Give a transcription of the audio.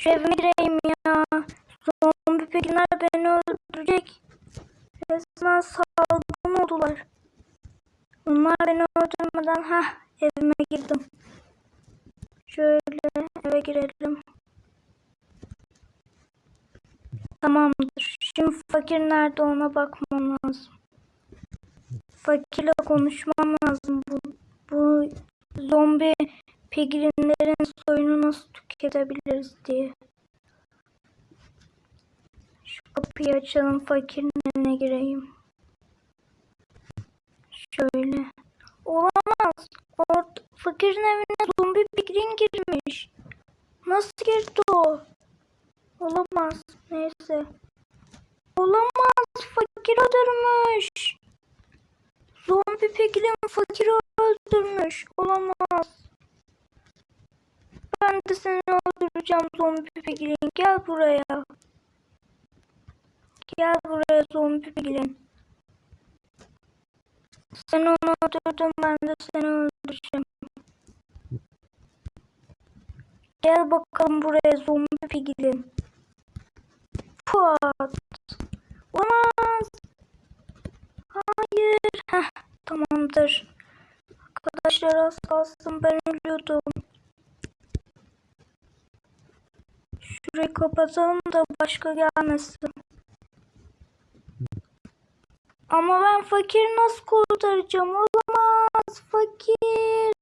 Şu gireyim ya. Zombi piglinler beni öldürecek. Resmen salgın oldular. Onlar beni öldürmeden ha evime girdim. Şöyle eve girelim. Tamamdır. Şimdi fakir nerede ona bakmam lazım. Fakirle konuşmam lazım. Bu, bu zombi piglinlerin soyunu nasıl tüketebiliriz diye. Şu kapıyı açalım fakirin evine gireyim. Şöyle. Olamaz. Orada fakirin evine zombi piglin girmiş. Nasıl girdi o? Olamaz. Neyse. Olamaz. Fakir öldürmüş. Zombi piglin fakiri öldürmüş. Olamaz. Ben de seni öldüreceğim zombi piglin. Gel buraya. Gel buraya zombi piglin. Sen onu öldürdün ben de seni öldüreceğim. Gel bakalım buraya zombi piglin. Pat. Olamaz. Hayır. Heh, tamamdır. Arkadaşlar az kalsın ben ölüyordum. Şurayı kapatalım da başka gelmesin. Ama ben fakiri nasıl kurtaracağım? Olamaz. Fakir.